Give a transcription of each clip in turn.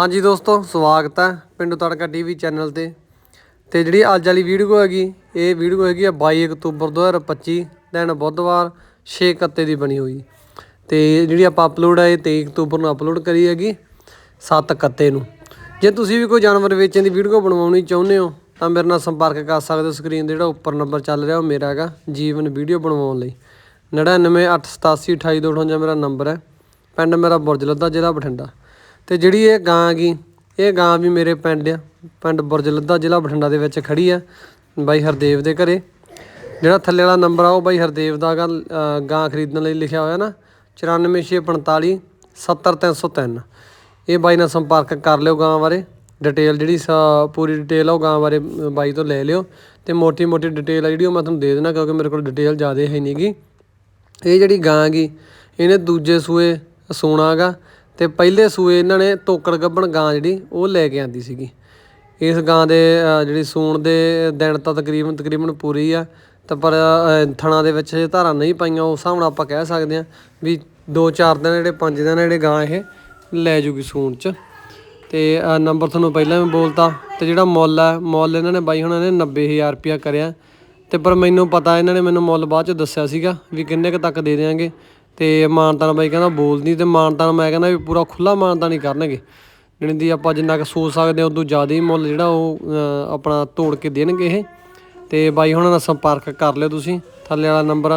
ਹਾਂਜੀ ਦੋਸਤੋ, ਸਵਾਗਤ ਹੈ ਪਿੰਡੂ ਤੜਕਾ ਟੀਵੀ ਚੈਨਲ ਤੇ। ਤੇ ਜਿਹੜੀ ਅੱਜ ਵਾਲੀ ਵੀਡੀਓ ਹੈਗੀ, ਇਹ ਵੀਡੀਓ ਹੈਗੀ ਆ 22 ਅਕਤੂਬਰ 2025 ਦਿਨ ਬੁੱਧਵਾਰ 6 ਕੱਤੇ ਦੀ ਬਣੀ ਹੋਈ। ਤੇ ਜਿਹੜੀ ਆਪਾਂ ਅਪਲੋਡ ਹੈ ਇਹ 23 ਅਕਤੂਬਰ ਨੂੰ ਅਪਲੋਡ ਕਰੀ ਹੈਗੀ 7 ਕੱਤੇ ਨੂੰ। ਜੇ ਤੁਸੀਂ ਵੀ ਕੋਈ ਜਾਨਵਰ ਵੇਚਣ ਦੀ ਵੀਡੀਓ ਬਣਵਾਉਣੀ ਚਾਹੁੰਦੇ ਹੋ, ਤਾਂ ਮੇਰੇ ਨਾਲ ਸੰਪਰਕ ਕਰ ਸਕਦੇ ਹੋ ਸਕਰੀਨ ਦੇ ਜਿਹੜਾ ਉੱਪਰ ਨੰਬਰ ਚੱਲ ਰਿਹਾ, ਉਹ ਮੇਰਾ ਹੈਗਾ, ਜੀਵਨ ਵੀਡੀਓ ਬਣਵਾਉਣ ਲਈ। 9988828258 ਮੇਰਾ ਨੰਬਰ ਹੈ। ਪਿੰਡ ਮੇਰਾ ਬੁਰਜ ਲੱਦਾ, ਜ਼ਿਲ੍ਹਾ ਬਠਿੰਡਾ। ਤੇ ਜਿਹੜੀ ਇਹ ਗਾਂ ਗੀ ਇਹ ਗਾਂ ਵੀ ਮੇਰੇ ਪਿੰਡ ਆ, ਪਿੰਡ ਬੁਰਜ ਲੱਦਾ ਜ਼ਿਲ੍ਹਾ ਬਠਿੰਡਾ ਦੇ ਵਿੱਚ ਖੜੀ ਆ, ਬਾਈ ਹਰਦੇਵ ਦੇ ਘਰੇ। ਜਿਹੜਾ ਥੱਲੇ ਵਾਲਾ ਨੰਬਰ ਆ, ਉਹ ਬਾਈ ਹਰਦੇਵ ਦਾ ਗਾ ਗਾਂ ਖਰੀਦਣ ਲਈ ਲਿਖਿਆ ਹੋਇਆ ਨਾ 94645 70303 ਇਹ ਬਾਈ ਨਾਲ ਸੰਪਰਕ ਕਰ ਲਿਓ ਗਾਂ ਬਾਰੇ ਡਿਟੇਲ ਜਿਹੜੀ ਸ- ਪੂਰੀ ਡਿਟੇਲ ਆ ਉਹ ਗਾਂ ਬਾਰੇ ਬਾਈ ਤੋਂ ਲੈ ਲਿਓ। ਤੇ ਮੋਟੀ ਮੋਟੀ ਡਿਟੇਲ ਆ ਜਿਹੜੀ ਉਹ ਮੈਂ ਤੁਹਾਨੂੰ ਦੇ ਦੇਣਾ ਕਿਉਂਕਿ ਮੇਰੇ ਕੋਲ ਡਿਟੇਲ ਜ਼ਿਆਦਾ ਹੈ ਨਹੀਂਗੀ ਇਹ ਜਿਹੜੀ ਗਾਂ ਗੀ ਇਹਨੇ ਦੂਜੇ ਸੂਏ ਸੂਣਾ ਗਾ ਤੇ ਪਹਿਲੇ ਸੂਏ ਇਹਨਾਂ ਨੇ ਤੋਕੜ ਗੱਬਣ ਗਾਂ ਜਿਹੜੀ, ਉਹ ਲੈ ਕੇ ਆਂਦੀ ਸੀਗੀ। ਇਸ ਗਾਂ ਦੇ ਜਿਹੜੀ ਸੂਣ ਦੇ ਦਿਨ ਤਾਂ ਤਕਰੀਬਨ ਤਕਰੀਬਨ ਪੂਰੀ ਆ, ਤਾਂ ਪਰ ਥਣਾ ਦੇ ਵਿੱਚ ਜੇ ਧਾਰਾਂ ਨਹੀਂ ਪਾਈਆਂ, ਉਸ ਹਿਸਾਬ ਨਾਲ ਆਪਾਂ ਕਹਿ ਸਕਦੇ ਆ ਵੀ 2-4 ਦਿਨ ਜਿਹੜੇ 5 ਦਿਨ ਜਿਹੜੇ ਗਾਂ ਇਹ ਲੈ ਜੂਗੀ ਸੂਣ ਚ। ਤੇ ਨੰਬਰ ਤੁਹਾਨੂੰ ਪਹਿਲਾਂ ਵੀ ਬੋਲਤਾ, ਤੇ ਜਿਹੜਾ ਮੁੱਲ ਹੈ ਮੁੱਲ ਇਹਨਾਂ ਨੇ ਬਾਈ ਹੁਣਾਂ ਨੇ 90000 ਰੁਪਿਆ ਕਰਿਆ। ਤੇ ਪਰ ਮੈਨੂੰ ਪਤਾ, ਇਹਨਾਂ ਨੇ ਮੈਨੂੰ ਮੁੱਲ ਬਾਅਦ ਚ ਦੱਸਿਆ ਸੀਗਾ ਵੀ ਕਿੰਨੇ ਕ ਤੱਕ ਦੇ ਦੇਾਂਗੇ ਤੇ ਮਾਨਤਾਨ ਬਾਈ ਕਹਿੰਦਾ ਬੋਲਦੀ ਤੇ ਮਾਨਤਾਨ ਮੈਂ ਕਹਿੰਦਾ ਵੀ ਪੂਰਾ ਖੁੱਲਾ ਮਾਨਤਾਨ ਹੀ ਕਰਨਗੇ। ਜਿਹੜੀ ਦੀ ਆਪਾਂ ਜਿੰਨਾ ਕੁ ਸੋਚ ਸਕਦੇ ਹਾਂ ਉਦੋਂ ਜ਼ਿਆਦਾ ਹੀ ਮੁੱਲ ਜਿਹੜਾ ਉਹ ਆਪਣਾ ਤੋੜ ਕੇ ਦੇਣਗੇ ਇਹ। ਤੇ ਬਾਈ ਹੁਣਾਂ ਨਾਲ ਸੰਪਰਕ ਕਰ ਲਿਓ ਤੁਸੀਂ। ਥੱਲੇ ਵਾਲਾ ਨੰਬਰ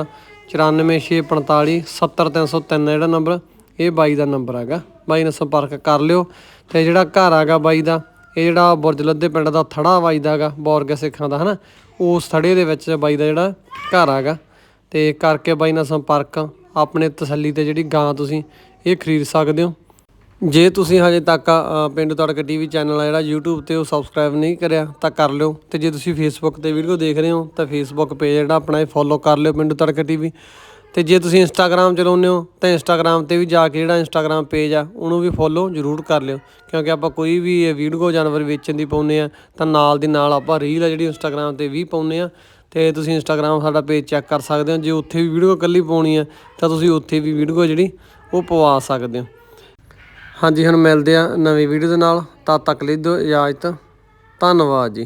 94645 70303 ਜਿਹੜਾ ਨੰਬਰ, ਇਹ ਬਾਈ ਦਾ ਨੰਬਰ ਹੈਗਾ। ਬਾਈ ਨਾਲ ਸੰਪਰਕ ਕਰ ਲਿਓ। ਤੇ ਜਿਹੜਾ ਘਰ ਹੈਗਾ ਬਾਈ ਦਾ, ਇਹ ਜਿਹੜਾ ਬੁਰਜ ਲੱਦੇ ਪਿੰਡ ਦਾ ਥੜਾ ਵੱਜਦਾ ਹੈਗਾ ਬੌਰਗ ਸਿੱਖਾਂ ਦਾ, ਹਨਾ? ਉਸ ਥੜੇ ਦੇ ਵਿੱਚ ਬਾਈ ਦਾ ਜਿਹੜਾ ਘਰ ਹੈਗਾ। ਤੇ ਕਰਕੇ ਬਾਈ ਨਾਲ ਸੰਪਰਕ ਆਪਣੇ ਤਸੱਲੀ ਤੇ ਜਿਹੜੀ ਗਾਂ ਤੁਸੀਂ ਇਹ ਖਰੀਦ ਸਕਦੇ ਹੋ। ਜੇ ਤੁਸੀਂ ਹਜੇ ਤੱਕ ਅ, ਪਿੰਡ ਤੜਕਾ ਟੀਵੀ ਚੈਨਲ ਆ ਜਿਹੜਾ YouTube ਤੇ ਉਹ ਸਬਸਕ੍ਰਾਈਬ ਨਹੀਂ ਕਰਿਆ ਤਾਂ ਕਰ ਲਿਓ। ਤੇ ਜੇ ਤੁਸੀਂ Facebook ਤੇ ਵੀਡੀਓ ਦੇਖ ਰਹੇ ਹੋ ਤਾਂ Facebook ਪੇਜ ਜਿਹੜਾ ਆਪਣਾ ਇਹ ਫੋਲੋ ਕਰ ਲਿਓ ਪਿੰਡ ਤੜਕਾ ਟੀਵੀ। ਤੇ ਜੇ ਤੁਸੀਂ Instagram ਚਲਾਉਂਦੇ ਹੋ ਤਾਂ Instagram ਤੇ ਵੀ ਜਾ ਕੇ ਜਿਹੜਾ Instagram ਪੇਜ ਆ ਉਹਨੂੰ ਵੀ ਫੋਲੋ ਜ਼ਰੂਰ ਕਰ ਲਿਓ। ਕਿਉਂਕਿ ਆਪਾਂ ਕੋਈ ਵੀ ਵੀਡੀਓ ਜਾਨਵਰ ਵੇਚਣ ਦੀ ਪਾਉਂਦੇ ਆ ਤਾਂ ਨਾਲ ਦੀ ਨਾਲ ਆਪਾਂ ਰੀਲ ਆ ਜਿਹੜੀ Instagram ਤੇ ਵੀ ਪਾਉਂਦੇ ਆ। ਤੇ ਤੁਸੀਂ Instagram ਸਾਡਾ ਪੇਜ ਚੈੱਕ ਕਰ ਸਕਦੇ ਹੋ। ਜੇ ਉੱਥੇ ਵੀ ਵੀਡੀਓ ਇਕੱਲੀ ਪਾਉਣੀ ਹੈ, ਤਾਂ ਤੁਸੀਂ ਉੱਥੇ ਵੀ ਵੀਡੀਓ ਜਿਹੜੀ ਉਹ ਪਵਾ ਸਕਦੇ ਹੋ। ਹਾਂਜੀ, ਹੁਣ ਮਿਲਦੇ ਆ ਨਵੀਂ ਵੀਡੀਓ ਦੇ ਨਾਲ। ਤਦ ਤੱਕ ਲਈ ਦਿਓ ਇਜਾਜ਼ਤ। ਧੰਨਵਾਦ ਜੀ।